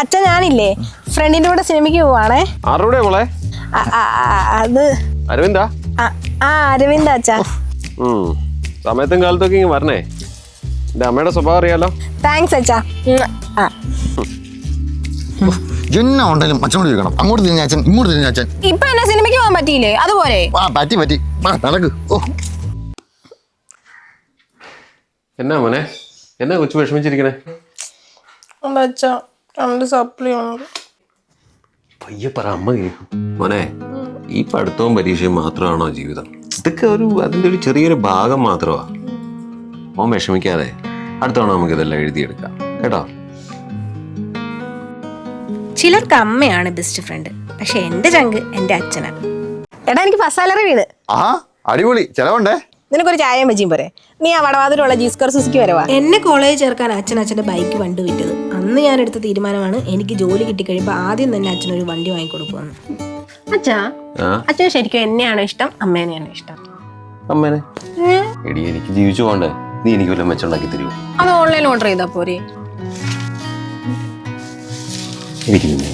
അച്ഛൻ ഞാനില്ലേ? ഫ്രണ്ടിന്റെ കൂടെ സിനിമയ്ക്ക് പോവാണേ. ആരുടെ മോളെ? ആ, ആ, ആ, അത് അരവിന്ദാ? ആ, ആ അരവിന്ദ അച്ഛാ. സമയത്തും കാലത്തൊക്കെ ഇങ്ങ് വരണേ. എന്റെ അമ്മയുടെ സ്വഭാവം അറിയാലോ. താങ്ക്സ് അച്ഛാ. ജുന്ന ഉണ്ടെങ്കിലും അച്ഛനോട് ചോദിക്കണം. അങ്ങോട്ട് തിരിഞ്ഞ അച്ഛൻ ഇങ്ങോട്ട് തിരിഞ്ഞ അച്ഛൻ. ഇപ്പൊ എന്നെ സിനിമയ്ക്ക് പോകാൻ പറ്റിയില്ലേ? അതുപോലെ. ആ പറ്റി പറ്റി. വാ നടക്ക്. ഓ. എന്നാ മോനെ? എന്നാ കൊച്ചു വിഷമിച്ചിരിക്കണേ? അച്ഛാ. രണ്ട് സപ്ലി ഉണ്ട് പയ്യെ പറ അമ്മ കേൾക്കും മോനെ ഈ പഠിത്തവും പരീക്ഷയും മാത്രമാണോ ജീവിതം? ഇതൊക്കെ ഒരു അതിന്റെ ഒരു ചെറിയൊരു ഭാഗം മാത്രമാ. മോൻ വിഷമിക്കാതെ അടുത്തവണ നമുക്ക് ഇതെല്ലാം എഴുതിയെടുക്കാം. കേട്ടോ? ചിലർക്ക് അമ്മയാണ് ബെസ്റ്റ് ഫ്രണ്ട് പക്ഷെ എന്റെ ചങ്ക് എന്റെ അച്ഛനാണ്. എടാ എനിക്ക് ഫസ്റ്റ് സാലറി വീട്. ആ അടിപൊളി. ചെലവുണ്ടേ? നിനക്കൊരു ചായയും വെച്ചും പോരെ. നീ ആ വടവാതിലുള്ള ജീസ്കർ സുസുക്കി വരവാ എന്നെ കോളേജ് ചേർക്കാൻ അച്ഛൻ അച്ഛന്റെ ബൈക്ക് വണ്ടി വിറ്റത്. അന്ന് ഞാൻ എടുത്ത തീരുമാനമാണ് എനിക്ക് ജോലി കിട്ടിക്കഴിയുമ്പോൾ ആദ്യം തന്നെ അച്ഛനൊരു വണ്ടി വാങ്ങിക്കൊടുക്കുമെന്ന്. അച്ഛാ അച്ഛൻ ശരിക്കും എന്നെയാണോ ഇഷ്ടം? അമ്മേനെയാണോ ഇഷ്ടം? അമ്മേനെ? എടി എനിക്ക് ജീവിച്ചു പോണ്ടേ നീ എനിക്ക് വല്ലതും വെച്ചുണ്ടാക്കി തരുമോ അത് ഓൺലൈൻ ഓർഡർ ചെയ്താ പോരെ. എനിക്ക് നിന്നെ